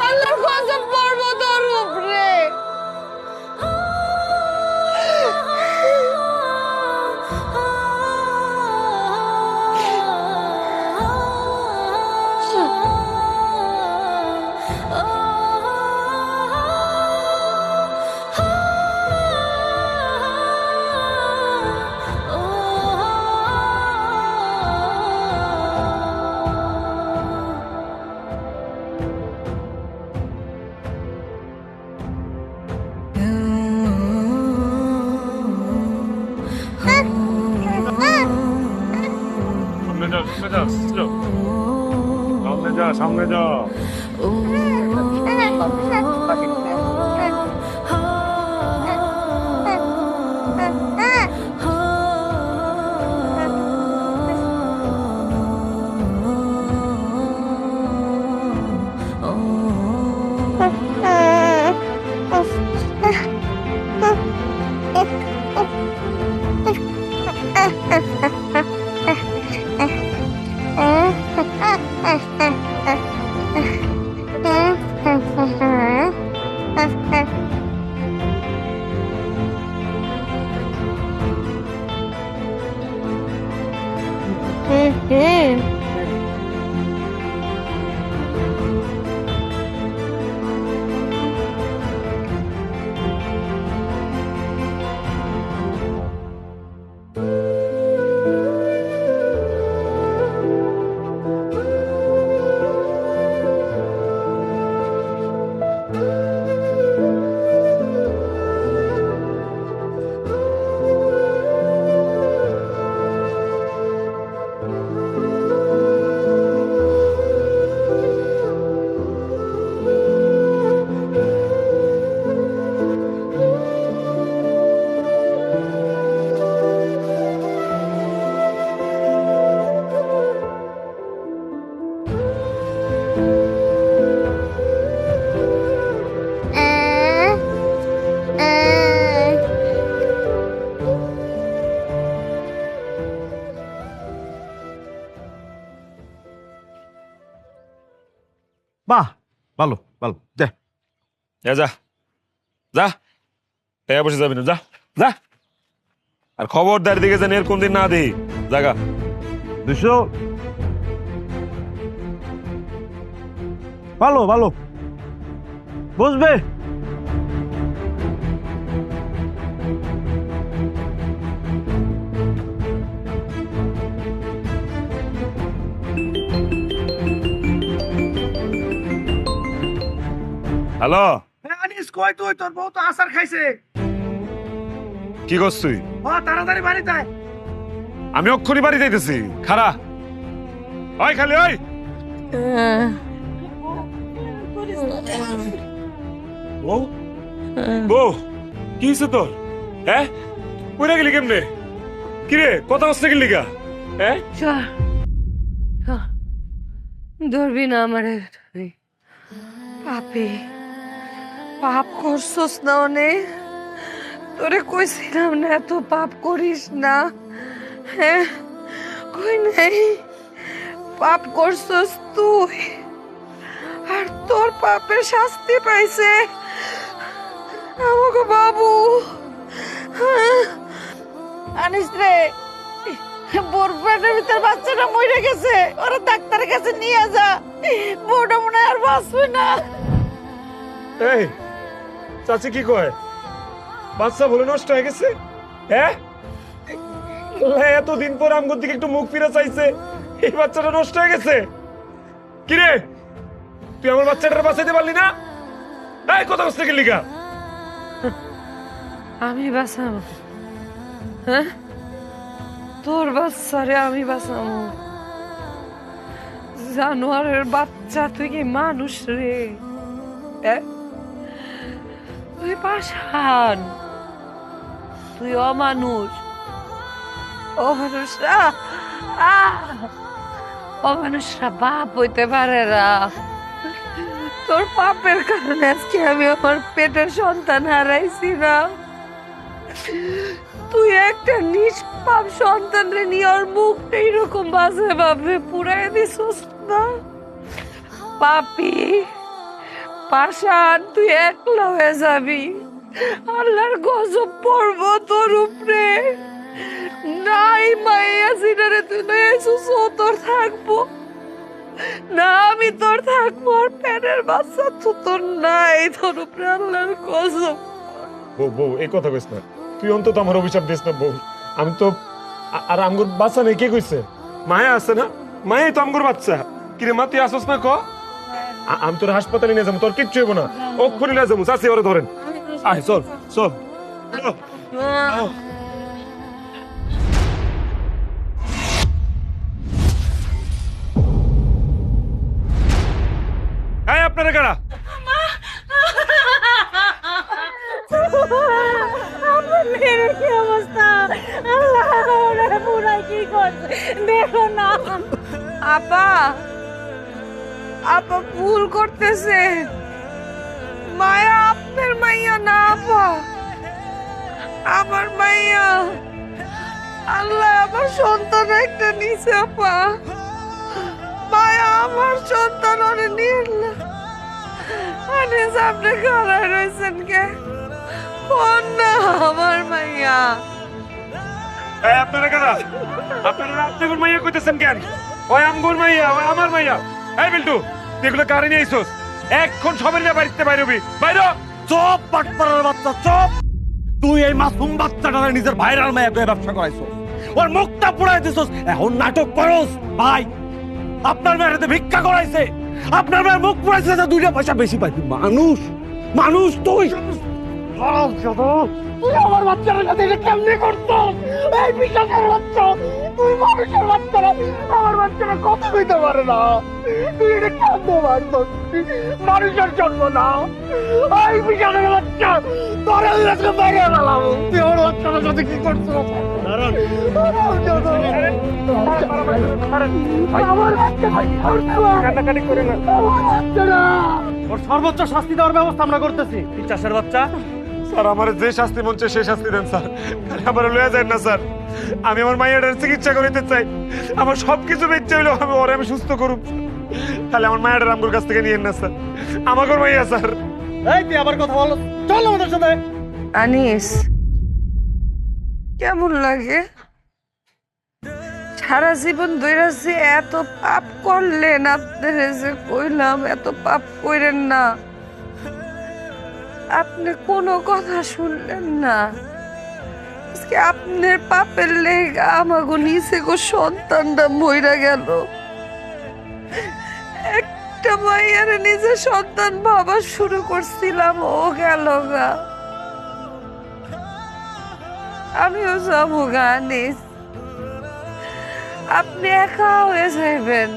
আল্লাহর কসম সামনে যা সামনে যা চলো। সামনে যা সামনে যা ha, ha. বাহ ভালো ভালো দে যা যা যা টাকা বসে যাবি না যা যা আর খবরদার দিকে যেন এরকম দিন না দিই। জাগা। দুশো। ভালো ভালো। বুঝবে হ্যালো? আনিস কই তুই? তোর বউ তো আসার খাইছে। কি করছ তুই? ও তাড়াতাড়ি বাড়িতে আয়। আমি অক্ষরি বাড়ি যাইতেছি। খারা ওই খালি ওই! বউ? বউ কি হয়েছে তোর? হ্যাঁ? পুরে গেলি কেমনে? কিরে কথা হচ্ছে গেলি গা হ্যাঁ? ধরবি না আমার পাপে। পাপ করছস না অনেক তোরে কইছিলাম না, এত পাপ করিস না। হ্যাঁ? কই নাই? পাপ করছস তুই। আর তোর পাপের শাস্তি পাইছে। আমাকে বাবু। হ্যাঁ। আনিস রে বোর ভিতর বাচ্চাটা মরে গেছে। ওরা ডাক্তারের কাছে নিয়ে যা। বউটা মনে আর বাঁচবে না। এই চাচি কি কয়? বাচ্চা বলে নষ্ট হয়ে গেছে? হ্যাঁ? এতদিন পর আমগর দিকে একটু মুখ ফিরে চাইছে, এই বাচ্চাটা নষ্ট হয়ে গেছে। কিরে তুই আমার বাচ্চাটার বাঁচাইতে পারলি না? এই, কথা বসতে গেলি গা আমি বাঁচাবো। হ্যাঁ? তোর বাচ্চারে আমি বাঁচাবো। জানোয়ারের বাচ্চা তুই কি মানুষ রে? হ্যাঁ? তুই পাশান তুই অমানুষ। অমানুষরা! অমানুষরা বাপ হইতে পারে না। তোর পাপের কারণে আজকে আমি আমার পেটের সন্তান হারাইছি না। তুই একটা নিষ্পাপ সন্তান রে নিয়ে ওর মুখটা এইরকম বাজে ভাবে পুরাই দিছিস না? পাপি। পাশান তুই একলা হয়ে যাবি। আল্লাহর গজব পড়ব তোর উপরে। নাই মাইয়া সিনারে তুই লয়ে এসেছ ও তোর থাকব। না, আমি তোর থাকব, আর প্যানের বাচ্চা তো তোর নাই, তোর উপরে আল্লাহর গজব। বউ বউ, এই কথা কইস না। তুই অন্তত আমার অভিশাপ দিস না, বউ। আমি তো আর আমগুর বাচ্চা নেই কে কইছে? মায়া আছে না? মায়াই তো আমগুর বাচ্চা। কিরে মা, তুই আসস না, ক? আমি তোর হাসপাতালে নিয়ে যাব, তোর কিচ্ছু হইব না। অক্ষরে নিয়ে যাব চাষি ওরে ধরেন। আয়, চল চল। আপনারা কারা? কি অবস্থা? না। আপা আপা ভুল করতেছে। মায়া আপনার মাইয়া না, আপা। আমার মাইয়া। আল্লাহ আমার সন্তান একটা নিছে, আপা। মায়া আমার সন্তান, ওরে নিয়ে। আরে সামনে খাড়ায় রয়েছেন কে? না, আমার মাইয়া। আপনারা কারা? আপনারা আপনার মাইয়া কইতেছেন কেন? ওই আমগুর মাইয়া, ওই আমার মাইয়া। এই বিল্টু এগুলো কারে নিয়ে আইছস এখন সবাই নিয়ে বাড়িতে বাইরবি। বাইর। চপ পাটপাড়ার বাচ্চা, চপ। তুই এই মাসুম বাচ্চাটা নিজের ভাইরাল মায়া করে ব্যবসা করাইছস। ওর মুখটা পুড়াই দিছস। এখন নাটক করস। ভাই, আপনার মেয়ের হাতে ভিক্ষা করাইছে। আপনার মেয়ের মুখ পুড়াইছে যে দুইটা পয়সা বেশি পাইবি। মানুষ মানুষ তুই। তুই আমার বাচ্চার সাথে এটা কেমনে করতো? এই বিশ্বাসের বাচ্চা তুই মানুষের বাচ্চারা আমার বাচ্চারা কথা কইতে পারে না। তুই এটা কেমনে মারতো? মানুষের জন্ম না। এই বিশ্বাসের বাচ্চা তোরা ওই আজকে বাইরে গেলাম। তুই আমার বাচ্চার সাথে কি করছ? আমার বাচ্চা কান্নাকাটি করে না। আমার বাচ্চারা ওর সর্বোচ্চ শাস্তি দেওয়ার ব্যবস্থা আমরা করতেছি। চাষের বাচ্চা স্যার আমার যে শাস্তি মন চায় সেই শাস্তি দেন স্যার। খালি আমার লয়ে যায় না স্যার। আমি আমার মাইয়াটার চিকিৎসা করিতে চাই। আমার সবকিছু বেঁচে হইলেও আমি ওরে আমি সুস্থ করুম। তাহলে আমার মায়ের আমগুর কাছ থেকে নিয়েন না স্যার। আমাকে মাইয়া স্যার। এই তুই আবার কথা বলো। চল আমাদের সাথে। আনিস কেমন লাগে? সারা জীবন দৈরাছি এত পাপ করলেন আপনার যে কইলাম এত পাপ কইরেন না। আপনি কোনো কথা শুনলেন না। আজকে আপনার পাপের লেগা আমাগো নিচে গো সন্তানটা মইরা গেল। একটা মাইয়ার নিজে সন্তান ভাবা শুরু করছিলাম, ও গেল গা। আমিও যাব গানিস আপনি একা হয়ে যাইবেন।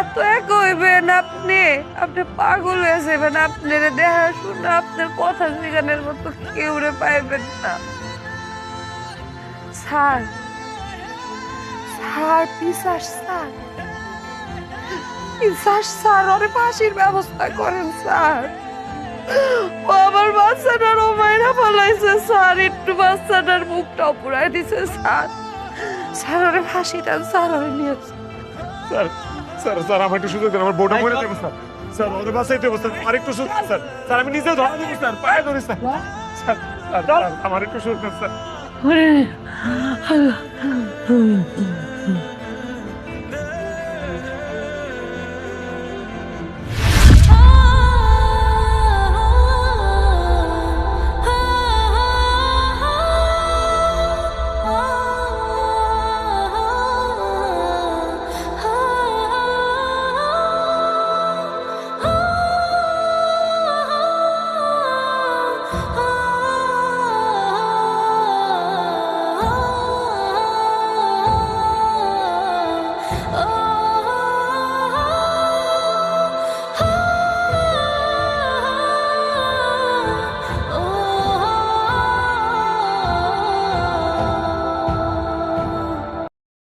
এত একা হইবেন আপনি? আপনি পাগল হয়ে যাবেন আপনার দেখা শুনে আপনার কথা জিগানের মতো কেউ পাইবেন না। স্যার স্যার পিসার স্যার। পিসার স্যার ওরে ফাঁসির ব্যবস্থা করেন, স্যার। ও আমার বাচ্চাটার মাইরা পালাইছে স্যার। একটু বাচ্চাটার মুখটা পুরাই দিছে, স্যার। স্যার ওরে ফাঁসি দেন, স্যার ওরে নিয়ে স্যার স্যার স্যার আমার একটু সুযোগ দেন আমার বউটা মরে যাবে স্যার। স্যার ওরে বাঁচাইতে হবে স্যার। আমার একটু সুযোগ স্যার। স্যার আমি নিজে ধরা দেবো স্যার। পায়ে ধরি স্যার। স্যার আমার একটু সুযোগ দেন স্যার।